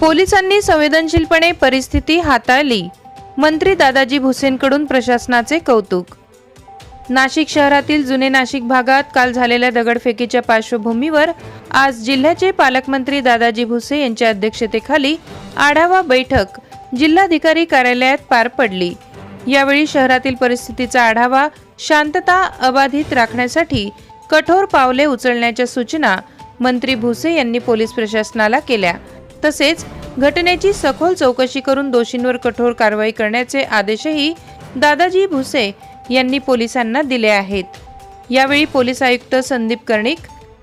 पोलिसांनी संवेदनशीलपणे परिस्थिती हाताळली. मंत्री दादाजी भुसेंकडून प्रशासनाचे कौतुक. नाशिक शहरातील जुने नाशिक भागात काल झालेल्या दगडफेकीच्या पार्श्वभूमीवर आज जिल्ह्याचे पालकमंत्री दादाजी भुसे यांच्या अध्यक्षतेखाली आढावा बैठक जिल्हाधिकारी कार्यालयात पार पडली. यावेळी शहरातील परिस्थितीचा आढावा शांतता अबाधित राखण्यासाठी कठोर पावले उचलण्याच्या सूचना मंत्री भुसे यांनी पोलीस प्रशासनाला केल्या. तसेच घटनेची सखोल चौकशी करून दोषींवर कठोर कारवाई करण्याचे आदेशही दादाजी भुसे यांनी पोलिसांना दिले आहेत. यावेळी पोलीस आयुक्त संदीप कर्णिक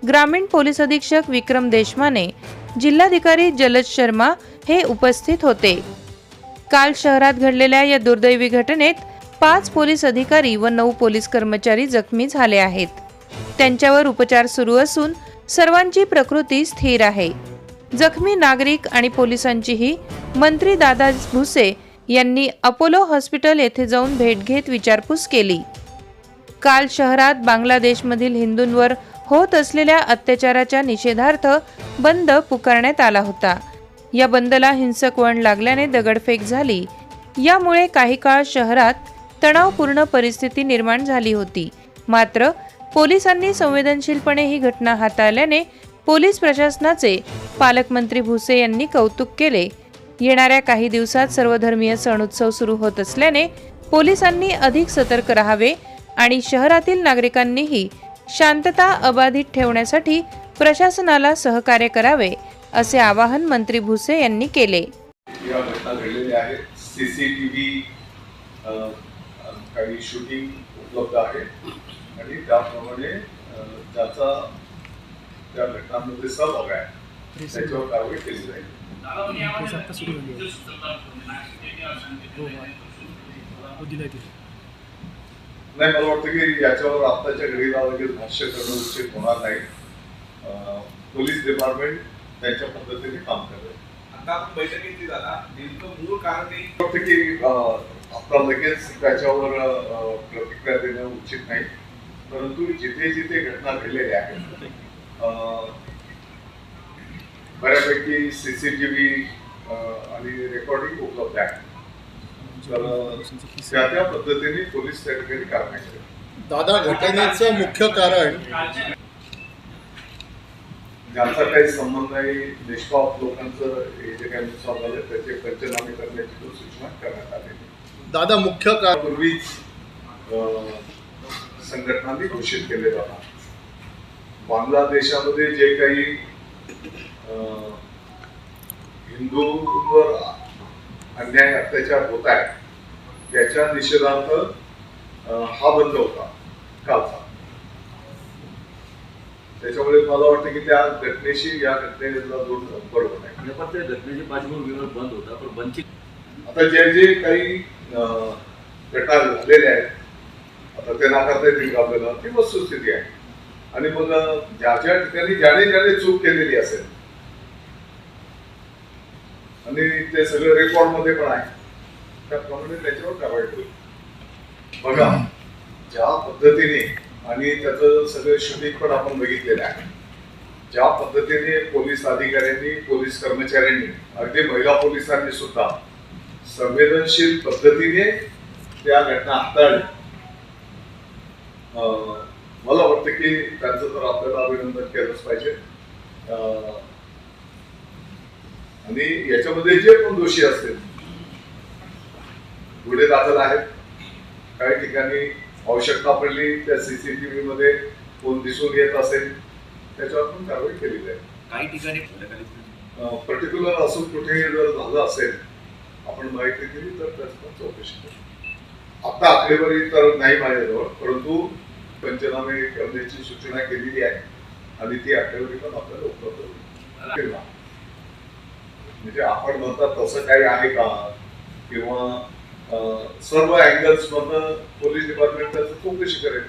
ग्रामीण पोलीस अधीक्षक विक्रम देशमाने जिल्हाधिकारी जलज शर्मा हे उपस्थित होते. काल शहरात घडलेल्या या दुर्दैवी घटनेत पाच पोलीस अधिकारी व नऊ पोलीस कर्मचारी जखमी झाले आहेत. त्यांच्यावर उपचार सुरू असून सर्वांची प्रकृती स्थिर आहे. जखमी नागरिक आणि पोलिसांचीही मंत्री दादा भुसे यांनी अपोलो हॉस्पिटल येथे जाऊन भेट घेत विचारपूस केली. काल शहरात बांगलादेशमधील हिंदूंवर होत असलेल्या अत्याचाराच्या निषेधार्थ बंद पुकारण्यात आला होता. या बंदला हिंसक वळण लागल्याने दगडफेक झाली. यामुळे काही काळ शहरात तणावपूर्ण परिस्थिती निर्माण झाली होती. मात्र पोलिसांनी संवेदनशीलपणे ही घटना हाताळल्याने पोलीस प्रशासनाचे पालकमंत्री भुसे यांनी कौतुक केले. येणाऱ्या काही दिवसात सर्वधर्मीय सण उत्सव सुरू होत असल्याने पोलिसांनी अधिक सतर्क राहावे आणि शहरातील नागरिकांनीही शांतता अबाधित ठेवण्यासाठी प्रशासनाला सहकार्य करावे असे आवाहन मंत्री भुसे यांनी केले. या घटना घडलेल्या आहेत. सी सी टी व्ही काही शूटिंग उपलब्ध आहे. आणि त्याप्रमाणे त्याचा त्या घटनांमध्ये सहभाग आहे त्याच्यावर कारवाई केली जाईल नाही मला वाटतं की याच्यावर आत्ताच्या घडीला लगेच भाष्य करणं उचित होणार नाही. पोलीस डिपार्टमेंट त्यांच्या पद्धतीने काम करत आता आपण बैठक घेतली जाता नेमकं मूळ कारण वाटतं की आता लगेच त्याच्यावर प्रतिक्रिया देणं उचित नाही. परंतु जिथे जिथे घटना घडलेल्या आहेत अ, बऱ्यापैकी सीसीटीव्ही आणि रेकॉर्डिंग उपलब्ध आहे. तर त्या त्या पद्धतीने पोलीस त्या ठिकाणी कारवाई करतात दादा घटनेचं मुख्य कारण? ज्यांचा काही संबंध आहे निष्पाप लोकांचं हे जे काही नुकसान झालं त्याचे पंचनामे करण्याची पण सूचना करण्यात आलेली दादा मुख्य कारण पूर्वीच संघटनांनी घोषित केले जातात बांगलादेशामध्ये जे काही हिंदूंवर अन्याय अत्याचार होत आहे त्याच्या निषेधार्थ हा बंद होता कालचा. त्याच्यामुळे मला वाटतं की त्या घटनेशी या घटनेला जोडणं बरोबर नाही. पण त्या घटनेच्या पार्श्वभूमीवर बंद होता पण बंदची आता जे जे काही घटना झालेल्या आहेत आता ते नाकारता येतील आपल्याला ती वस्तुस्थिती आहे. आणि मग ज्या ज्या ठिकाणी ज्याने ज्याने चूक केलेली असेल. आणि ते सगळं रेकॉर्डमध्ये पण आहे. त्याप्रमाणे त्याच्यावर कारवाई होईल बघा ज्या पद्धतीने आणि त्याचं सगळं शूटिंग पण आपण बघितलेलं आहे. ज्या पद्धतीने पोलीस अधिकाऱ्यांनी पोलीस कर्मचाऱ्यांनी अगदी महिला पोलिसांनी सुद्धा संवेदनशील पद्धतीने त्या घटना हाताळल्या. अं, मला वाटतं की त्यांचं तर आपल्याला अभिनंदन केलंच पाहिजे. अं, आणि याच्यामध्ये जे पण दोषी असतील गुन्हे दाखल आहेत. काही ठिकाणी आवश्यकता पडली त्या सीसीटीव्ही मध्ये कोण दिसून येत असेल त्याच्यावर पण कारवाई केली जाईल काही ठिकाणी पर्टिक्युलर असून कुठे जर झालं असेल आपण माहिती दिली तर त्याची पण चौकशी करू. आता आकडेवारी तर नाही माझ्याजवळ परंतु पंचनामे करण्याची सूचना केलेली आहे. आणि ती आकडेवारी पण आपल्याला उपलब्ध होईल म्हणजे आपण म्हणतात तसं काही आहे का? किंवा सर्व अँगल्स मधनं पोलीस डिपार्टमेंट चौकशी करेल?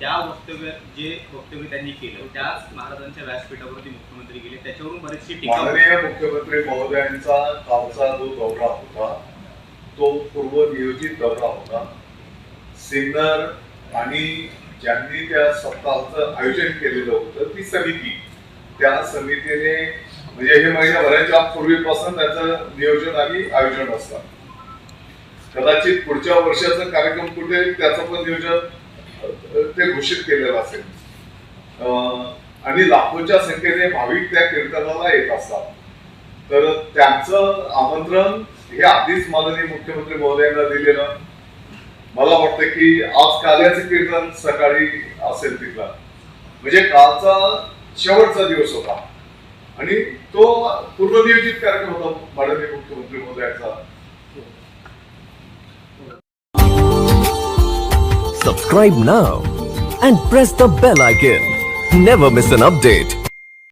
त्या वक्तव्य जे वक्तव्य त्यांनी केलं त्याच महाराजांच्या व्यासपीठावरती मुख्यमंत्री गेले त्याच्यावरून बरीचशी टीका मुख्यमंत्री महोदयांचा कालचा जो दौरा होता तो पूर्वनियोजित दौरा होता. सिन्नर आणि ज्यांनी त्या सप्ताहाचं आयोजन केलेलं होतं ती समिती. त्या समितीने म्हणजे हे महिन्याभराच्या पूर्वीपासून त्याचं नियोजन आणि आयोजन असतात कदाचित पुढच्या वर्षाचा कार्यक्रम कुठे त्याचं पण नियोजन ते घोषित केलेलं असेल. आणि लाखोच्या संख्येने भाविक त्या कीर्तनाला येत असतात. तर त्यांचं आमंत्रण हे आधीच माननीय मुख्यमंत्री महोदयांना दिलेलं मला वाटतं की आज काल्याचं कीर्तन सकाळी असेल तिथला म्हणजे कालचा शेवटचा दिवस होता आणि तो पूर्वनियोजित कार्यक्रम होता माननीय मुख्यमंत्री महोदयाचा Subscribe now and press the bell icon. Never miss an update.